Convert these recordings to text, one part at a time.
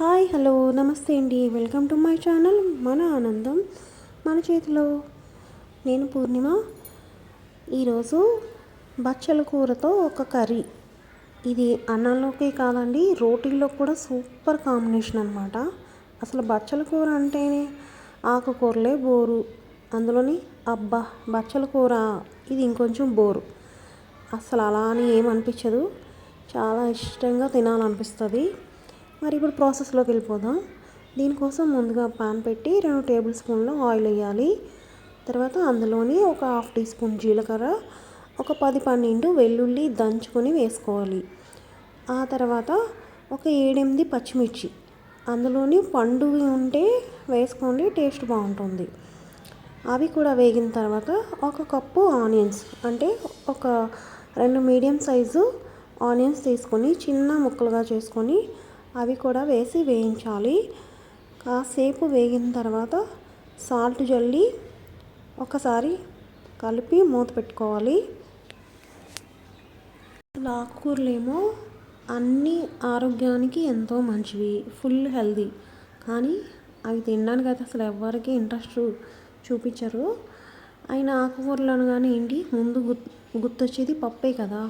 Hi hello నమస్తే అండి. Welcome to my channel మన ఆనందం. మన చేతిలో నేను పూర్ణిమ. ఈరోజు బచ్చల కూరతో ఒక కర్రీ. ఇది అన్నంలోకే కాదండి రోటీల్లో కూడా సూపర్ కాంబినేషన్ అనమాట అసలు బచ్చల కూర అంటేనే ఆకుకూరలే బోరు. అందులోని అబ్బా బచ్చల కూర ఇది ఇంకొంచెం బోరు. అసలు అలా అని ఏమనిపించదు చాలా ఇష్టంగా తినాలనిపిస్తుంది. మరి ఇప్పుడు ప్రాసెస్లోకి వెళ్ళిపోదాం. దీనికోసం ముందుగా పాన్ పెట్టి రెండు టేబుల్ స్పూన్లు ఆయిల్ వేయాలి. తర్వాత అందులోని ఒక హాఫ్ టీ స్పూన్ జీలకర్ర ఒక పది పన్నెండు వెల్లుల్లి దంచుకొని వేసుకోవాలి. ఆ తర్వాత ఒక ఏడెనిమిది పచ్చిమిర్చి అందులోని పండువి ఉంటే వేసుకోండి టేస్ట్ బాగుంటుంది. అవి కూడా వేగిన తర్వాత ఒక కప్పు ఆనియన్స్ అంటే ఒక రెండు మీడియం సైజు ఆనియన్స్ తీసుకొని చిన్న ముక్కలుగా చేసుకొని అవి కూడా వేసి వేయించాలి. కాసేపు వేగిన తర్వాత సాల్ట్ జల్లి ఒకసారి కలిపి మూత పెట్టుకోవాలి. ఆకుకూరలేమో అన్ని ఆరోగ్యానికి ఎంతో మంచివి ఫుల్ హెల్దీ. కానీ అవి తినడానికి అయితే అసలు ఎవరికి ఇంట్రెస్ట్ చూపించరు. అయిన ఆకుకూరలు అనగానే ఏంటి? ముందు గుర్తు గుర్తొచ్చేది పప్పే కదా.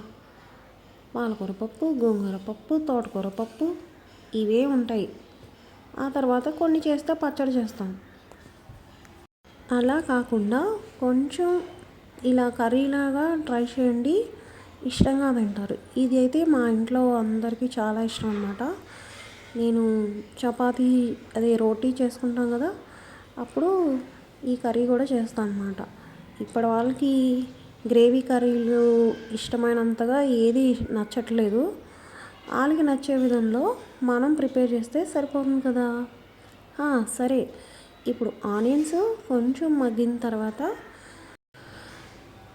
పాలకూర పప్పు గోంగూర పప్పు తోటకూర పప్పు ఇవే ఉంటాయి. ఆ తర్వాత కొన్ని చేస్తే పచ్చడి చేస్తాం. అలా కాకుండా కొంచెం ఇలా కర్రీలాగా ట్రై చేయండి. ఇష్టంగా తింటారు. ఇది అయితే మా ఇంట్లో అందరికీ చాలా ఇష్టం అనమాట నేను చపాతీ అదే రోటీ చేసుకుంటాం కదా అప్పుడు ఈ కర్రీ కూడా చేస్తాను అనమాట ఇప్పటి వాళ్ళకి గ్రేవీ కర్రీలు ఇష్టమైనంతగా ఏది నచ్చట్లేదు. వాళ్ళకి నచ్చే విధంలో మనం ప్రిపేర్ చేస్తే సరిపోతుంది కదా? సరే. ఇప్పుడు ఆనియన్స్ కొంచెం మగ్గిన తర్వాత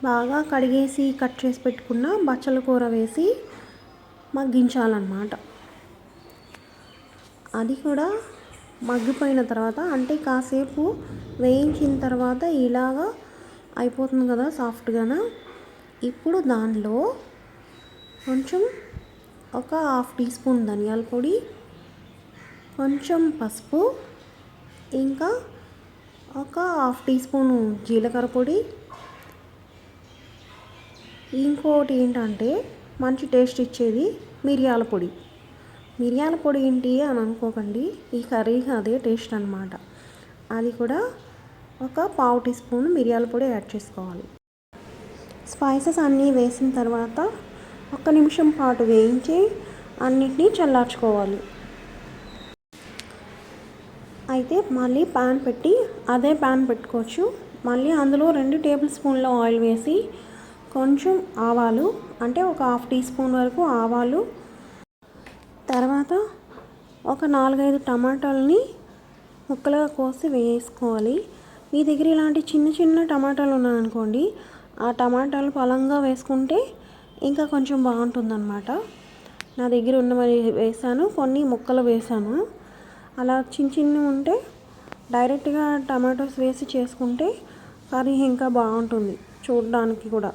బాగా కడిగేసి కట్ చేసి పెట్టుకున్న బచ్చల కూర వేసి మగ్గించాలన్నమాట. అది కూడా మగ్గిపోయిన తర్వాత అంటే కాసేపు వేయించిన తర్వాత ఇలాగా అయిపోతుంది కదా సాఫ్ట్గా ఇప్పుడు దానిలో కొంచెం ఒక హాఫ్ టీ స్పూన్ ధనియాల పొడి కొంచెం పసుపు ఇంకా ఒక హాఫ్ టీ స్పూను జీలకర్ర పొడి. ఇంకోటి ఏంటంటే మంచి టేస్ట్ ఇచ్చేది మిరియాల పొడి. మిరియాల పొడి ఏంటి అని అనుకోకండి ఈ కర్రీకి అదే టేస్ట్ అనమాట అది కూడా ఒక పావు టీ స్పూన్ మిరియాల పొడి యాడ్ చేసుకోవాలి. స్పైసెస్ అన్నీ వేసిన తర్వాత ఒక్క నిమిషం పాటు వేయించి అన్నిటినీ చల్లార్చుకోవాలి. అయితే మళ్ళీ ప్యాన్ పెట్టి అదే ప్యాన్ పెట్టుకోవచ్చు. మళ్ళీ అందులో రెండు టేబుల్ స్పూన్ల ఆయిల్ వేసి కొంచెం ఆవాలు అంటే ఒక హాఫ్ టీ స్పూన్ వరకు ఆవాలు తర్వాత ఒక నాలుగైదు టమాటాలని ముక్కలుగా కోసి వేసుకోవాలి. మీ దగ్గర ఇలాంటి చిన్న చిన్న టమాటాలు ఉన్నాయనుకోండి ఆ టమాటాలు పొలంగా వేసుకుంటే ఇంకా కొంచెం బాగుంటుందన్నమాట. నా దగ్గర ఉన్నవి వేసాను కొన్ని ముక్కలు వేసాను. అలా చిన్న చిన్నవి ఉంటే డైరెక్ట్గా టమాటోస్ వేసి చేసుకుంటే కర్రీ ఇంకా బాగుంటుంది చూడడానికి కూడా.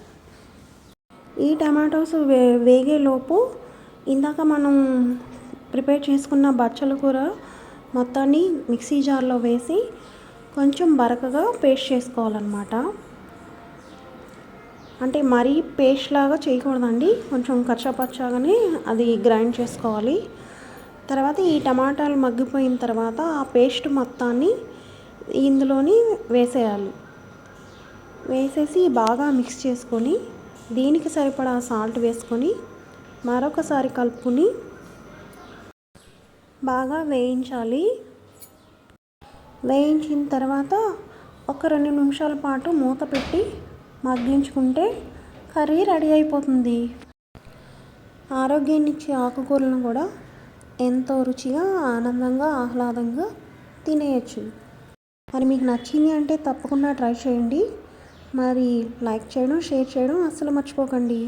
ఈ టమాటోస్ వే వేగేలోపు ఇందాక మనం ప్రిపేర్ చేసుకున్న బచ్చల కూర మొత్తాన్ని మిక్సీ జార్లో వేసి కొంచెం బరకగా పేస్ట్ చేసుకోవాలన్నమాట. అంటే మరీ పేస్ట్ లాగా చేయకూడదండి. కొంచెం కచ్చపచ్చగానే అది గ్రైండ్ చేసుకోవాలి. తర్వాత ఈ టమాటాలు మగ్గిపోయిన తర్వాత ఆ పేస్ట్ మొత్తాన్ని ఇందులోని వేసేయాలి. వేసేసి బాగా మిక్స్ చేసుకొని దీనికి సరిపడా సాల్ట్ వేసుకొని మరొకసారి కలుపుకొని బాగా వేయించాలి. వేయించిన తర్వాత ఒక రెండు నిమిషాల పాటు మూత పెట్టి మగ్గించుకుంటే కర్రీ రెడీ అయిపోతుంది. ఆరోగ్యాన్ని ఇచ్చే ఆకుకూరలను కూడా ఎంతో రుచిగా ఆనందంగా ఆహ్లాదంగా తినేయచ్చు. మరి మీకు నచ్చింది అంటే తప్పకుండా ట్రై చేయండి. మరి లైక్ చేయడం షేర్ చేయడం అస్సలు మర్చిపోకండి.